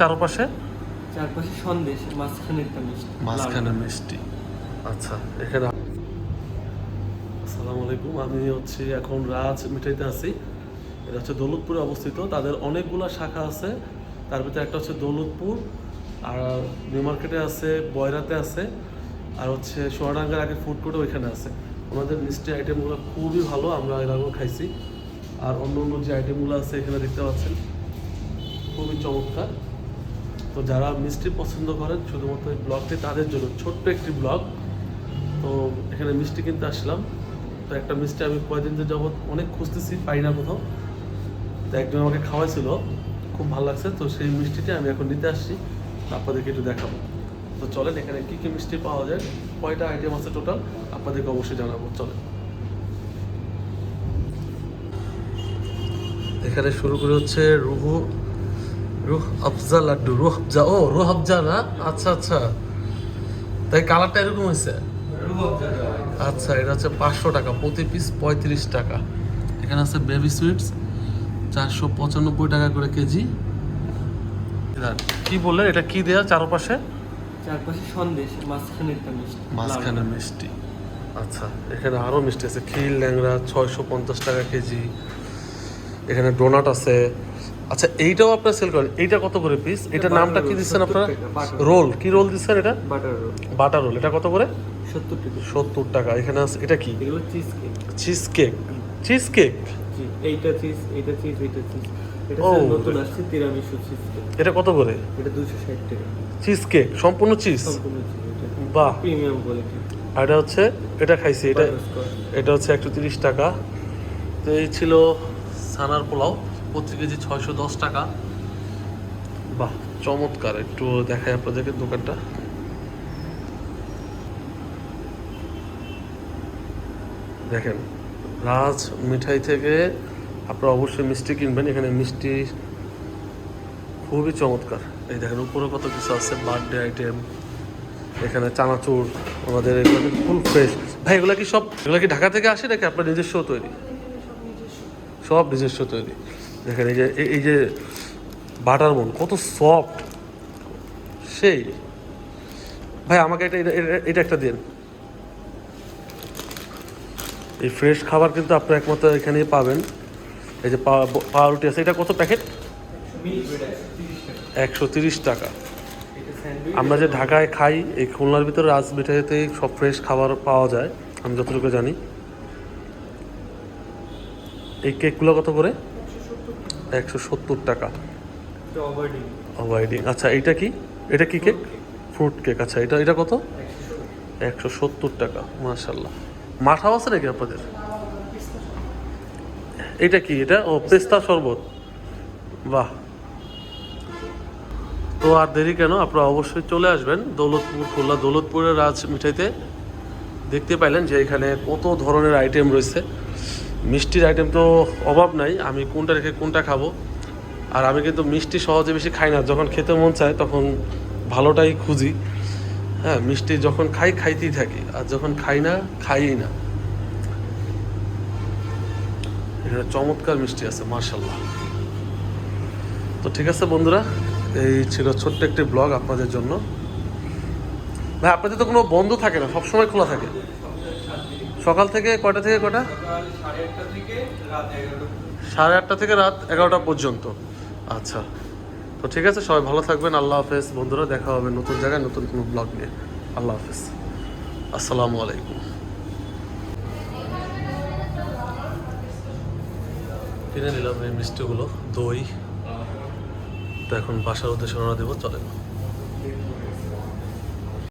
চারপাশে? চারপাশে সন্দেশ মাঝখানে একটা মিষ্টি মাঝখানে মিষ্টি। আচ্ছা এখানে আসসালামু আলাইকুম আমি হচ্ছে এখন রাজ মিঠাইতে আছি। এটা হচ্ছে দৌলতপুরে অবস্থিত। তাদের অনেকগুলো শাখা আছে। তার ভিতরে একটা হচ্ছে দৌলতপুর আর নিউ মার্কেটে আছে বয়রাতে আছে আর হচ্ছে সোয়াডাঙ্গার আগে ফুড কোর্টে ওইখানে আছে। ওনাদের মিষ্টি আইটেমগুলো খুবই ভালো আমরা এর আগেও খাইছি। আর অন্য অন্য যে আইটেমগুলো আছে এখানে দেখতে পাচ্ছেন খুবই চমৎকার। তো যারা মিষ্টি পছন্দ করেন, শুধুমাত্র এই ব্লগটি তাদের জন্য, ছোট্ট একটি ব্লগ। তো এখানে মিষ্টি কিনতে আসলাম। তো একটা মিষ্টি আমি কয়েকদিন ধরে যাবত অনেক খুঁজতেছি, পাই না কোথাও। তো একজন আমাকে খাওয়াইছিল, খুব ভালো লাগছে। তো সেই মিষ্টিটি আমি এখন নিতে আসছি, আপনাদেরকে একটু দেখাবো। তো চলেন, এখানে কী কী মিষ্টি পাওয়া যায়? কয়টা আইটেম আছে টোটাল আপনাদেরকে অবশ্যই জানাব, চলেন। এখানে শুরু করে হচ্ছে রুহু রুহ আফজা লাড্ডু রুহ আফজা ও রুহ আফজা না? আচ্ছা আচ্ছা। তাই কালারটা এরকম হয়েছে? আচ্ছা এটা হচ্ছে পাঁচশো টাকা প্রতি পিস পঁয়ত্রিশ টাকা। এখানে আছে বেবি সুইটস চারশো পঁচানব্বই টাকা করে কেজি। কি বললেন? এটা কি দেয়া চারপাশে? চারপাশে সন্দেশ মাঝখানে একটা মিষ্টি মাঝখানে মিষ্টি। আচ্ছা এখানে আরও মিষ্টি আছে খিল ল্যাংড়া ছয়শো পঞ্চাশ টাকা কেজি। এখানে ডোনাট আছে আচ্ছা এইটাও আপনার সেল করেন। এইটা কত করে পিস এটার নামটা কি দিচ্ছেন 70 আপনারা রোল কি রোল দিচ্ছেন এটা? বাটার রোল বাটার রোল এটা কত করে? সত্তর টাকা। সত্তর টাকা এখানে আছে এটা কি? Cheese cake cheese cake cheese cake জি এইটা চিজ এইটা চিজ এইটা চিজ এটা ও। নতুন আসছে চিজ এটা কত করে? এটা দুশো ষাট টাকা। চিজ কেক সম্পূর্ণ চিজ বাহ। প্রিমিয়াম কোয়ালিটি আর এটা হচ্ছে এটা খাইছি এটা এটা হচ্ছে একশো তিরিশ টাকা। তো এই ছিল সানার পোলাও। প্রতি কেজি ছয়শো দশ টাকা। বাহ চমৎকার। একটু দেখাই আপনাদেরকে দোকানটা। দেখেন রাজ মিঠাই থেকে আপনারা অবশ্যই মিষ্টি কিনবেন। এখানে মিষ্টি খুবই চমৎকার। এই দেখেন উপরে কত কিছু আছে বার্থডে আইটেম এখানে চানাচুর আমাদের এগুলো ফুল ফ্রেশ ভাই এগুলো কি সব এগুলো কি ঢাকা থেকে আসে নাকি আপনার নিজস্ব তৈরি? সব নিজস্ব তৈরি। দেখেন, এই যে, এই- যে বাটার বোন, কত সফট সেই। ভাই, আমাকে এটা, এটা- একটা দিন। এই ফ্রেশ খাবার কিন্তু আপনি একমাত্র এখানেই পাবেন। এই যে পাউরুটি আছে, এটা কত প্যাকেট? একশো তিরিশ টাকা। আমরা যে ঢাকায় খাই, এই খুলনার ভিতরে রাজ মিঠাইতেই সব ফ্রেশ খাবার পাওয়া যায়, আমি যতটুকু জানি। এই কেকগুলো কত করে? একশো সত্তর টাকা। এটা ওভারডিং আচ্ছা এইটা কি? এটা কি কেক? ফ্রুট কেক আচ্ছা এটা এটা কত? একশো সত্তর। টাকা মাশাল্লাহ মাঠাও আছে নাকি আপনাদের? এটা কি? এটা? ও পেস্তা শরবত। বাহ। তো আর দেরি কেন? আপনারা অবশ্যই চলে আসবেন দৌলতপুর খুলনা দৌলতপুরের রাজ মিঠাইতে দেখতে পাইলেন যে এখানে কত ধরনের আইটেম রয়েছে। মিষ্টির আইটেম তো অভাব নাই, আমি কোনটা রেখে কোনটা খাব। আর আমি কিন্তু মিষ্টি সহজে বেশি খাই না, যখন খেতে মন চায় তখন ভালোটাই খুঁজি। হ্যাঁ মিষ্টি যখন খাই, খাইতেই থাকি, আর যখন খাই না, খাইই না। এখানে চমৎকার মিষ্টি আছে মার্শাল্লাহ তো ঠিক আছে বন্ধুরা, এই ছিল ছোট্ট একটি ব্লগ আপনাদের জন্য। ভাই, আপনাদের তো কোনো বন্ধ থাকে না, সবসময় খোলা থাকে। সকাল থেকে কটা থেকে কটা সাড়ে আটটা থেকে রাত এগারোটা পর্যন্ত। আচ্ছা। তো ঠিক আছে, সবাই ভালো থাকবেন। আল্লাহ হাফেজ। বন্ধুরা, দেখা হবে নতুন জায়গায়, নতুন কোনো ব্লগ নিয়ে। আল্লাহ হাফেজ। আসসালামু আলাইকুম। কিনে নিলাম এই মিষ্টিগুলো, দই। তো এখন বাসার উদ্দেশ্যে রওনা দেবো, চলেন।